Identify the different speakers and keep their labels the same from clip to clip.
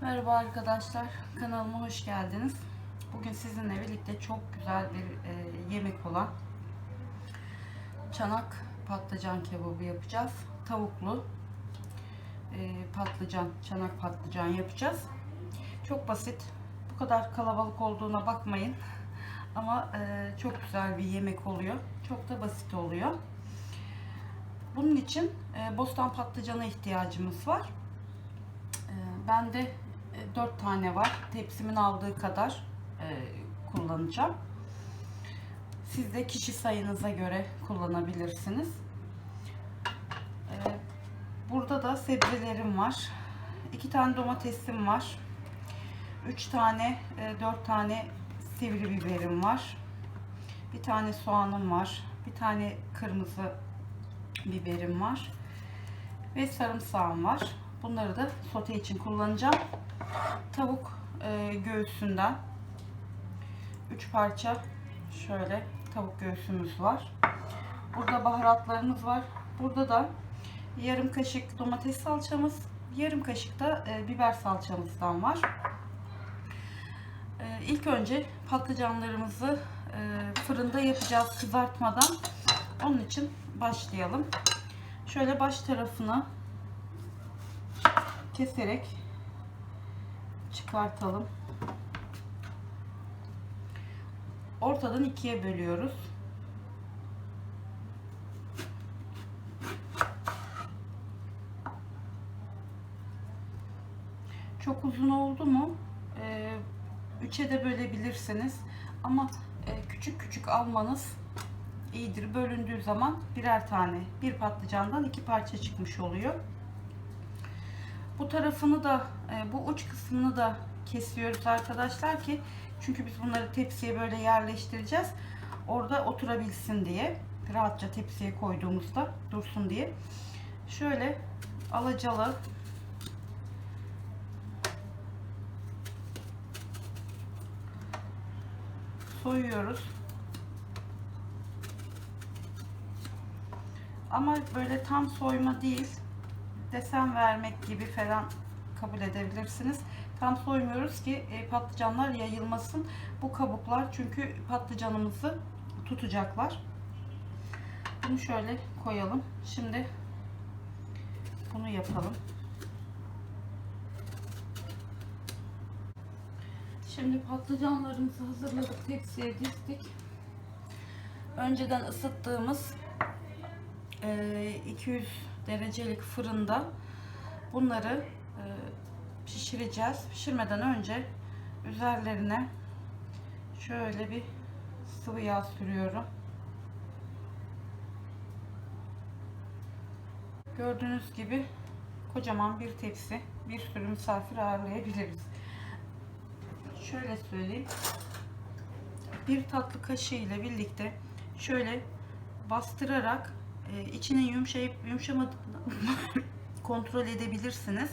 Speaker 1: Merhaba arkadaşlar, kanalıma hoş geldiniz. Bugün sizinle birlikte çok güzel bir e, yemek olan çanak patlıcan kebabı yapacağız. Tavuklu e, patlıcan, çanak patlıcan yapacağız. Çok basit. Bu kadar kalabalık olduğuna bakmayın. Ama e, çok güzel bir yemek oluyor. Çok da basit oluyor. Bunun için e, bostan patlıcana ihtiyacımız var. E, ben de 4 tane var. Tepsimin aldığı kadar e, kullanacağım. Siz de kişi sayınıza göre kullanabilirsiniz. E, burada da sebzelerim var. 2 tane domatesim var. 3 tane, e, 4 tane sivri biberim var. Bir tane soğanım var. Bir tane kırmızı biberim var. Ve sarımsağım var. Bunları da sote için kullanacağım. Tavuk e, göğsünden 3 parça şöyle tavuk göğsümüz var. Burada baharatlarımız var. Burada da yarım kaşık domates salçamız, yarım kaşık da e, biber salçamızdan var. E, ilk önce patlıcanlarımızı e, fırında yapacağız kızartmadan. Onun için başlayalım. Şöyle baş tarafını keserek çıkartalım. Ortadan ikiye bölüyoruz. Çok uzun oldu mu? Ee, üçe de bölebilirsiniz. Ama e, küçük küçük almanız iyidir. Bölündüğü zaman birer tane, bir patlıcandan iki parça çıkmış oluyor. Bu tarafını da e, bu uç kısmını da kesiyoruz arkadaşlar ki çünkü biz bunları tepsiye böyle yerleştireceğiz. Orada oturabilsin diye. Rahatça tepsiye koyduğumuzda dursun diye. Şöyle alacalı soyuyoruz. Ama böyle tam soyma değil desen vermek gibi falan kabul edebilirsiniz. Tam soymuyoruz ki e, patlıcanlar yayılmasın. Bu kabuklar çünkü patlıcanımızı tutacaklar. Bunu şöyle koyalım. Şimdi bunu yapalım. Şimdi patlıcanlarımızı hazırladık. Tepsiye dizdik. Önceden ısıttığımız 200 e, derecelik fırında bunları e, pişireceğiz. Pişirmeden önce üzerlerine şöyle bir sıvı yağ sürüyorum. Gördüğünüz gibi kocaman bir tepsi bir sürü misafir ağırlayabiliriz. Şöyle söyleyeyim. Bir tatlı kaşığı ile birlikte şöyle bastırarak e, içinin yumuşayıp yumuşamadığını kontrol edebilirsiniz.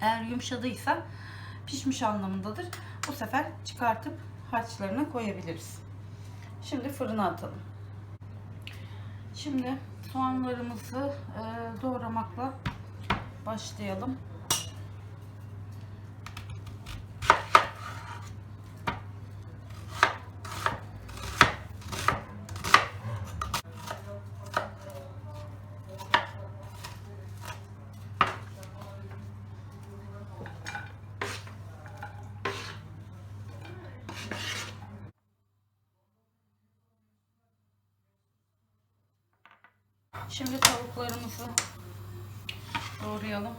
Speaker 1: Eğer yumuşadıysa pişmiş anlamındadır. Bu sefer çıkartıp harçlarına koyabiliriz. Şimdi fırına atalım. Şimdi soğanlarımızı e, doğramakla başlayalım. Şimdi tavuklarımızı doğrayalım.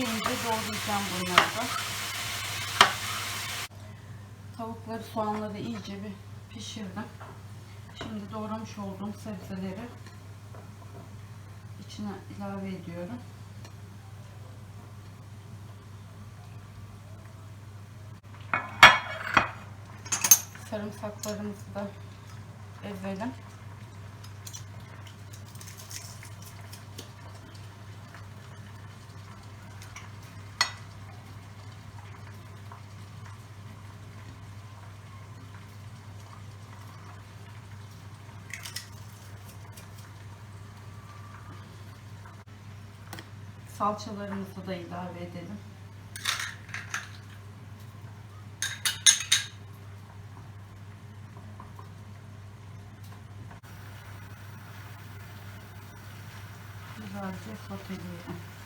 Speaker 1: İnce doğrayacağım bunları da. Tavukları, soğanları iyice bir pişirdim. Şimdi doğramış olduğum sebzeleri içine ilave ediyorum. Sarımsaklarımızı da ezelim. Salçalarımızı da ilave edelim. Güzelce soteleyelim.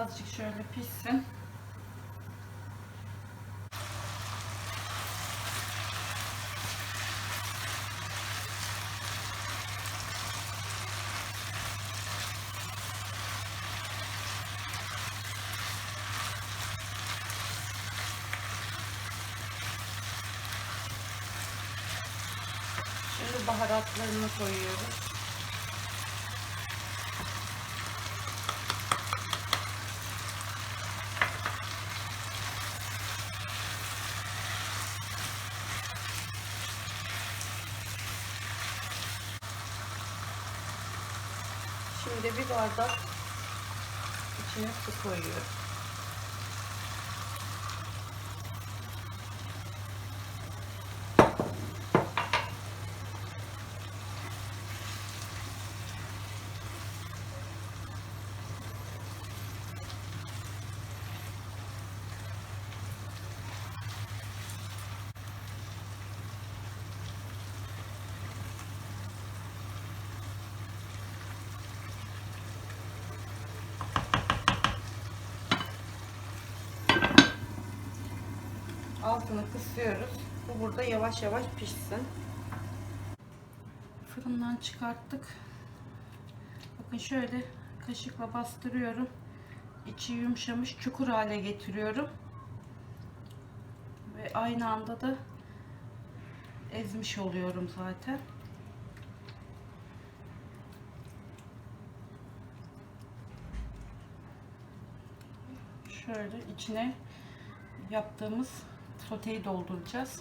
Speaker 1: Birazcık şöyle pişsin. Şimdi baharatlarını koyuyoruz. Şimdi bir bardak içine su koyuyorum. Altını kısıyoruz. Bu burada yavaş yavaş pişsin. Fırından çıkarttık. Bakın şöyle kaşıkla bastırıyorum. İçi yumuşamış çukur hale getiriyorum. Ve aynı anda da ezmiş oluyorum zaten. Şöyle içine yaptığımız soteyi dolduracağız.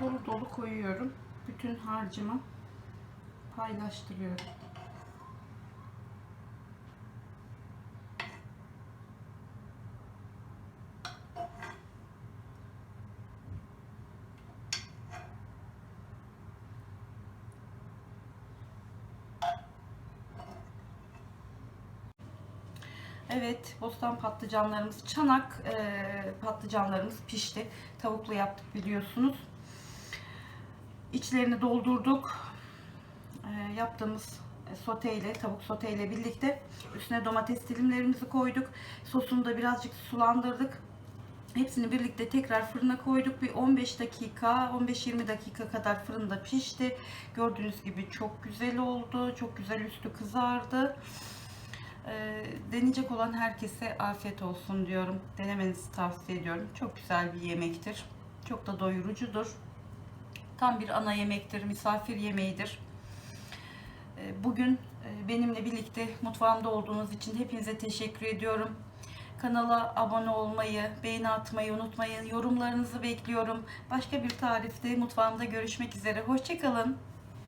Speaker 1: Dolu dolu koyuyorum. Bütün harcımı paylaştırıyorum. Evet, bostan patlıcanlarımız, çanak e, patlıcanlarımız pişti. Tavuklu yaptık biliyorsunuz. İçlerini doldurduk. E, yaptığımız sote ile, tavuk sote ile birlikte üstüne domates dilimlerimizi koyduk. Sosunu da birazcık sulandırdık. Hepsini birlikte tekrar fırına koyduk. Bir 15 dakika, 15-20 dakika kadar fırında pişti. Gördüğünüz gibi çok güzel oldu. Çok güzel üstü kızardı. Ee, deneyecek olan herkese afiyet olsun diyorum. Denemenizi tavsiye ediyorum. Çok güzel bir yemektir. Çok da doyurucudur. Tam bir ana yemektir, misafir yemeğidir. Ee, Bugün e, benimle birlikte mutfağımda olduğunuz için hepinize teşekkür ediyorum. Kanala abone olmayı, beğeni atmayı unutmayın. Yorumlarınızı bekliyorum. Başka bir tarifte mutfağımda görüşmek üzere. Hoşçakalın.